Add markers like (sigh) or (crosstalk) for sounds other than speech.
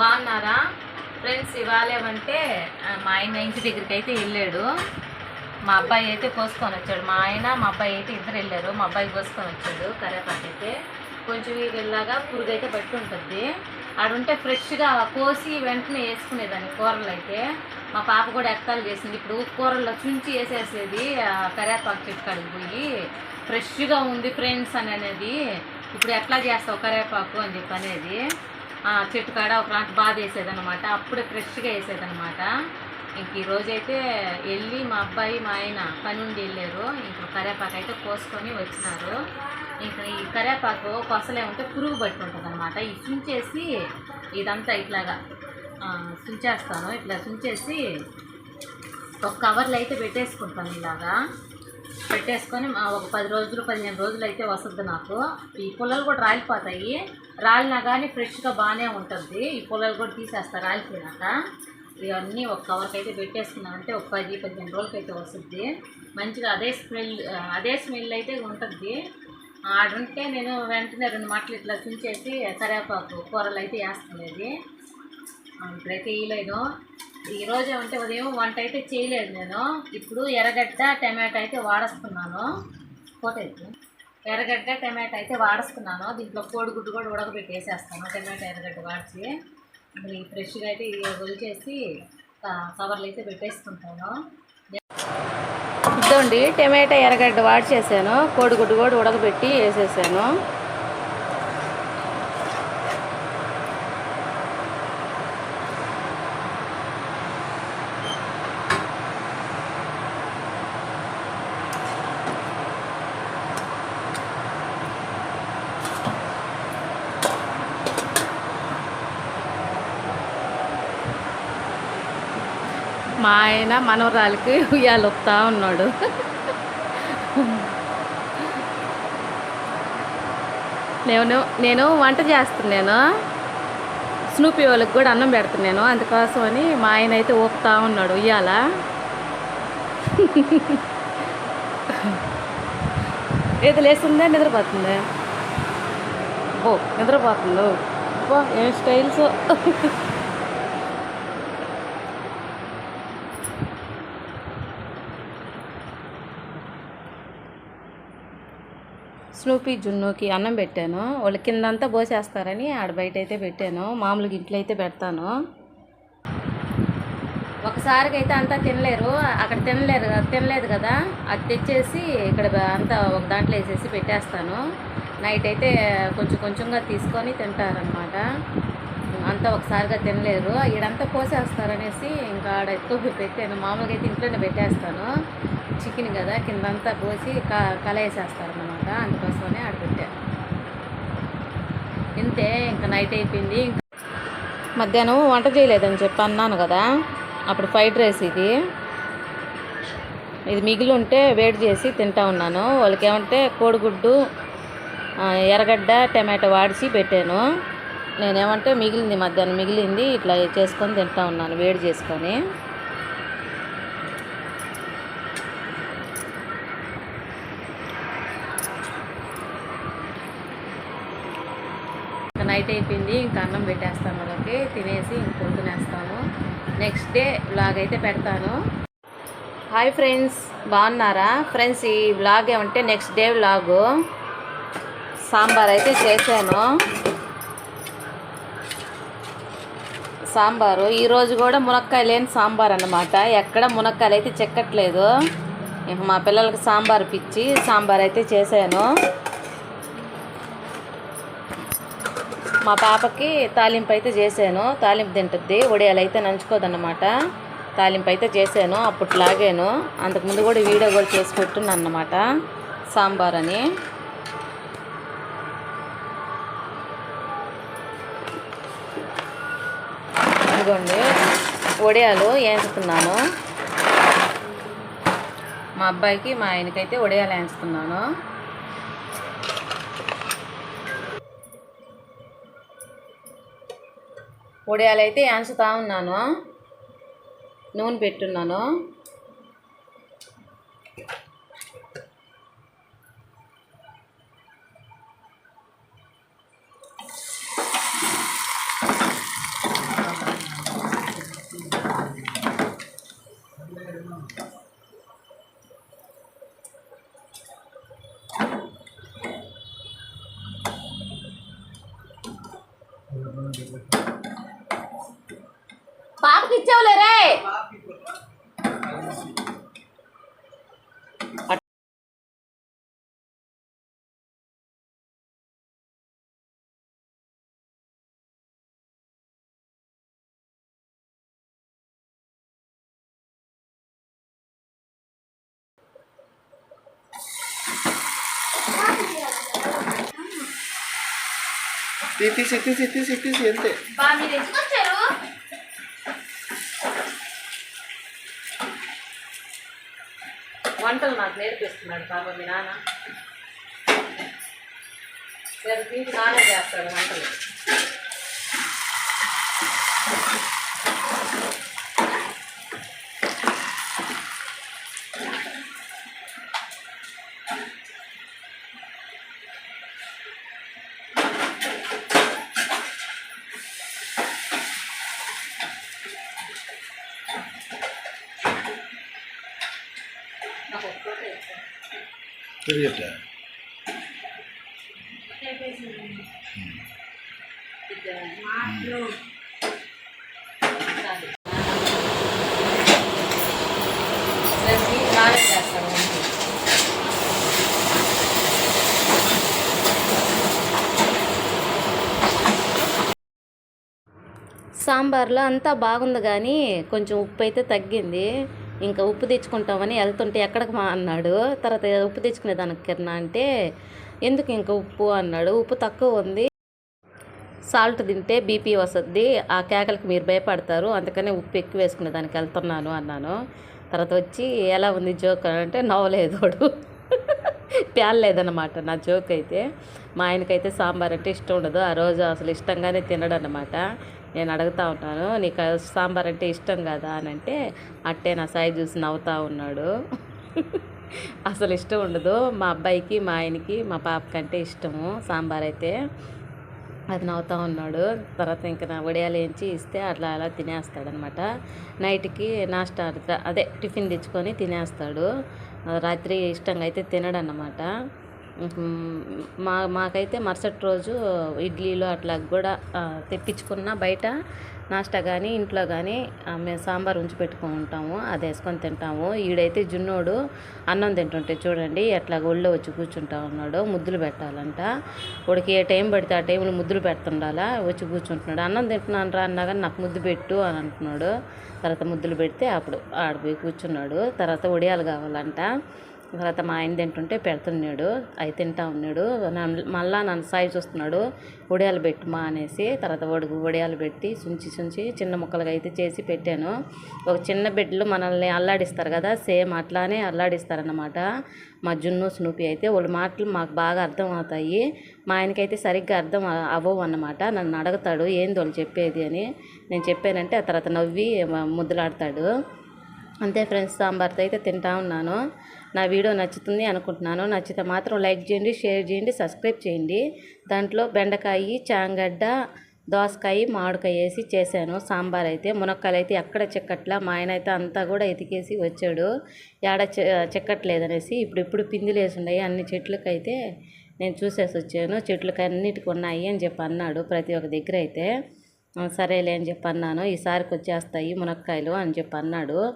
బాగున్నారా? ఫ్రెండ్స్ ఇవాళేమంటే మా ఆయన ఇంటి దగ్గరికి అయితే వెళ్ళాడు. మా అబ్బాయి అయితే కోసుకొని వచ్చాడు. మా ఆయన మా అబ్బాయి అయితే ఇద్దరు వెళ్ళారు. మా అబ్బాయి కోసుకొని వచ్చాడు కరేపాకు అయితే కొంచెం వెళ్ళాగా పురుగు అయితే పట్టి ఉంటుంది ఆడుంటే ఫ్రెష్గా కోసి వెంటనే వేసుకునేదాన్ని కూరలు అయితే మా పాప కూడా ఎక్కాలు చేసింది. ఇప్పుడు కూరల్లో చుంచి వేసేసేది కరేపాకు చెట్టు కాడికి పోయి ఫ్రెష్గా ఉంది ఫ్రెండ్స్ అని అనేది. ఇప్పుడు ఎట్లా చేస్తావు కరేపాకు అని చెప్పి అనేది. చెట్టు కాడ ఒక నాటి బాధ వేసేదనమాట అప్పుడే ఫ్రెష్గా వేసేదనమాట ఇంక ఈరోజైతే వెళ్ళి మా అబ్బాయి మా ఆయన పని ఉండి వెళ్ళారు. ఇంక కరేపాకు అయితే కోసుకొని వచ్చినారు. ఇంకా ఈ కరేపాకు కొసలే ఉంటే పురుగు పట్టుకుంటుంది అనమాట ఈ చుంచేసి ఇదంతా ఇట్లాగా చుంచేస్తాను ఇట్లా చుంచేసి ఒక కవర్లో అయితే పెట్టేసుకుంటాను ఇలాగా. పెట్టేసుకొని మా ఒక పది రోజులు పదిహేను రోజులు అయితే వస్తుంది నాకు. ఈ పుల్లలు కూడా రాలిపోతాయి. రాలినా కానీ ఫ్రెష్గా బాగానే ఉంటుంది. ఈ పుల్లలు కూడా తీసేస్తా రాలిపోయినాక. ఇవన్నీ ఒక కవర్కి అయితే పెట్టేసుకున్నామంటే ఒక పది పదిహేను రోజులకి అయితే వస్తుంది. మంచిగా అదే స్మెల్ అదే స్మెల్ అయితే ఉంటుంది. ఆడుంటే నేను వెంటనే రెండు మాటలు ఇట్లా తుంచేసి కరేపాకు కూరలు అయితే వేసుకునేది ప్రతి ఇప్పుడైతే ఈరోజు అంటే ఉదయం వంట అయితే చేయలేదు నేను. ఇప్పుడు ఎర్రగడ్డ టమాటా అయితే వాడేస్తున్నాను. ఫోటో అయితే ఎర్రగడ్డ టమాటా అయితే వాడేస్తున్నాను. దీంట్లో కోడిగుడ్డు కూడా ఉడకబెట్టి వేసేస్తాను టమాటా ఎర్రగడ్డ వాడిచి ఇప్పుడు ఫ్రెష్గా అయితే చేసి కవర్లు అయితే పెట్టేసుకుంటాను. ఇదండి టమాటా ఎర్రగడ్డ వాడి చేశాను కోడిగుడ్డు కూడా ఉడకబెట్టి వేసేసాను. మా ఆయన మనవరాలకి ఉయ్యాలు ఒప్పుతా ఉన్నాడు. నేను నేను వంట చేస్తున్నాను. స్నూపీ వాళ్ళకి కూడా అన్నం పెడుతున్నాను. అందుకోసం అని మా ఆయన అయితే ఊపుతా ఉన్నాడు ఉయ్యాల. ఏది లేస్తుందా? నిద్రపోతుందా? ఓ నిద్రపోతుందో? ఓ ఏం స్టైల్స్? స్నూపీ జున్నుకి అన్నం పెట్టాను. వాళ్ళ కిందంతా పోసేస్తారని ఆడ బయట అయితే పెట్టాను. మామూలుగా ఇంట్లో అయితే పెడతాను. ఒకసారికి అయితే అంతా తినలేరు. అక్కడ తినలేరు తినలేదు కదా. అది తెచ్చేసి ఇక్కడ అంతా ఒక దాంట్లో వేసేసి పెట్టేస్తాను. నైట్ అయితే కొంచెం కొంచెంగా తీసుకొని తింటారనమాట అంతా ఒకసారిగా తినలేరు. ఈడంతా కోసేస్తారనేసి ఇంకా ఆడ ఎక్కువ పెట్టాను. మామూలుగా అయితే ఇంట్లోనే పెట్టేస్తాను. చికెన్ కదా కిందంతా పోసి క కలవేసేస్తారనమాట అందుకోసమనే ఆడ పెట్టాను ఇంతే ఇంకా నైట్ అయిపోయింది. మధ్యాహ్నం వంట చేయలేదని చెప్పి అన్నాను కదా అప్పుడు ఫ్రైడ్ రైస్ ఇది. ఇది మిగిలి ఉంటే వేడి చేసి తింటా ఉన్నాను. వాళ్ళకి ఏమంటే కోడిగుడ్డు ఎర్రగడ్డ టమాటో వాడిచి పెట్టాను. నేనేమంటే మిగిలింది మధ్యాహ్నం మిగిలింది ఇట్లా చేసుకొని తింటా ఉన్నాను వేడి చేసుకొని. ఇంకా నైట్ అయిపోయింది ఇంకా అన్నం పెట్టేస్తాను వాళ్ళకి తినేసి ఇంక పొద్దునేస్తాను నెక్స్ట్ డే బ్లాగ్ అయితే పెడతాను. హాయ్ ఫ్రెండ్స్ బాగున్నారా? ఫ్రెండ్స్ ఈ వ్లాగ్ ఏమంటే నెక్స్ట్ డే బ్లాగు సాంబార్ అయితే చేశాను. సాంబారు. ఈరోజు కూడా మునక్కాయ లేని సాంబార్ అన్నమాట. ఎక్కడ మునక్కాయలు అయితే చెక్కట్లేదు. మా పిల్లలకి సాంబార్ పిచ్చి సాంబార్ అయితే చేశాను. మా పాపకి తాలింపు అయితే చేశాను. తాలింపు తింటుంది ఒడియాలు అయితే నంచుకోదన్నమాట. తాలింపు అయితే చేశాను. అప్పుడు లాగాను. అంతకుముందు కూడా వీడియో కూడా చేసి పెట్టున్నాను అన్నమాట సాంబార్ అని ఇదిగోండి వడియాలు వేయించుతున్నాను మా అబ్బాయికి మా ఆయనకైతే వడియాలు వేయించుతున్నాను వడియాలు అయితే వేయించుతా ఉన్నాను. నూనె పెట్టున్నాను. పాపకి ఇచ్చావులే రే. తీసి తీసి తీసి తీసి అంతే వంటలు నాకు నేర్పిస్తున్నాడు పాప మీ నాన్న లేదు తీసి నానే చేస్తాడు వంటలు తిరిగట్ట సాంబార్లో అంతా బాగుంది కానీ కొంచెం ఉప్పు అయితే తగ్గింది. ఇంకా ఉప్పు తెచ్చుకుంటామని వెళ్తుంటే ఎక్కడికి మా అన్నాడు. తర్వాత ఉప్పు తెచ్చుకునే దానికి కిరణా అంటే ఎందుకు ఇంకా ఉప్పు? అన్నాడు. ఉప్పు తక్కువ ఉంది. సాల్ట్ తింటే బీపీ వస్తుంది. ఆ కేకలకి మీరు భయపడతారు. అందుకనే ఉప్పు ఎక్కువ వేసుకునే దానికి వెళ్తున్నాను అన్నాను. తర్వాత వచ్చి ఎలా ఉంది జోక్? అని అంటే నవ్వలేదు (laughs) పేలలేదన్నమాట నా జోక్ అయితే. మా ఆయనకైతే సాంబార్ అంటే ఇష్టం ఉండదు. ఆ రోజు అసలు ఇష్టంగానే తినడన్నమాట. నేను అడుగుతా ఉంటాను నీకు సాంబార్ అంటే ఇష్టం కదా అని అంటే అట్టే నా సాయి చూసి నవ్వుతా ఉన్నాడు. (laughs) అసలు ఇష్టం ఉండదు. మా అబ్బాయికి మా ఆయనకి మా పాపకంటే ఇష్టము సాంబార్ అయితే. అది నవ్వుతా ఉన్నాడు. తర్వాత ఇంకా నా వడియాలు వేయించి ఇస్తే అట్లా అలా తినేస్తాడనమాట. నైట్కి నాస్టా అదే టిఫిన్ తెచ్చుకొని తినేస్తాడు. రాత్రి ఇష్టంగా అయితే తినడన్నమాట మా మాకైతే మరుసటి రోజు ఇడ్లీలు అట్లా కూడా తెప్పించుకున్న బయట నాస్టా కానీ ఇంట్లో కానీ మేము సాంబార్ ఉంచి పెట్టుకుంటాము ఉంటాము అది వేసుకొని తింటాము. ఈడైతే జున్నోడు అన్నం తింటుంటే చూడండి అట్లా ఒళ్ళో వచ్చి కూర్చుంటా ఉన్నాడు ముద్దులు పెట్టాలంట. వాడికి ఏ టైం పడితే ఆ టైంలో ముద్దులు పెడుతుండాలా వచ్చి కూర్చుంటున్నాడు. అన్నం తింటున్నాను రా అన్నా కానీ నాకు ముద్దు పెట్టు అని అంటున్నాడు. తర్వాత ముద్దులు పెడితే అప్పుడు ఆడిపోయి కూర్చున్నాడు. తర్వాత ఒడియాలు కావాలంట. తర్వాత మా ఆయన తింటుంటే పెడుతున్నాడు అవి తింటా ఉన్నాడు. నన్ను- మళ్ళా నన్ను సాయి చూస్తున్నాడు వడియాలు పెట్టుమా అనేసి తర్వాత వడుగు వడియాలు పెట్టి సుంచి సుంచి చిన్న ముక్కలుగా అయితే చేసి పెట్టాను. ఒక చిన్న బిడ్డలు మనల్ని అల్లాడిస్తారు కదా సేమ్ అట్లానే అల్లాడిస్తారన్నమాట. మా జున్ను స్నూపి అయితే వాళ్ళ మాటలు మాకు బాగా అర్థం అవుతాయి మా ఆయనకైతే సరిగ్గా అర్థం అవ్వవు అన్నమాట. నన్ను అడుగుతాడు ఏంది వాళ్ళు చెప్పేది అని. నేను చెప్పానంటే ఆ తర్వాత నవ్వి ముద్దులాడతాడు. అంతే ఫ్రెండ్స్ సాంబార్తో అయితే తింటా ఉన్నాను. నా వీడియో నచ్చుతుంది అనుకుంటున్నాను. నచ్చితే మాత్రం లైక్ చేయండి షేర్ చేయండి సబ్స్క్రైబ్ చేయండి. దాంట్లో బెండకాయ చాంగడ్డ దోసకాయ మామిడికాయ వేసి చేశాను. సాంబార్ అయితే మునక్కాయలు అయితే ఎక్కడ చెక్కట్లా మా ఆయన అయితే అంతా కూడా ఎతికేసి వచ్చాడు. ఏడ చె- చిక్కట్లేదనేసి ఇప్పుడు ఇప్పుడు పిందులు వేసి ఉన్నాయి. అన్ని చెట్లకైతే నేను చూసేసి వచ్చాను. చెట్లకి అన్నిటికి ఉన్నాయి అని చెప్పి అన్నాడు ప్రతి ఒక్క దగ్గర అయితే. సరేలే అని చెప్పి అన్నాను. ఈసారికి వచ్చేస్తాయి మునక్కాయలు అని చెప్పి అన్నాడు.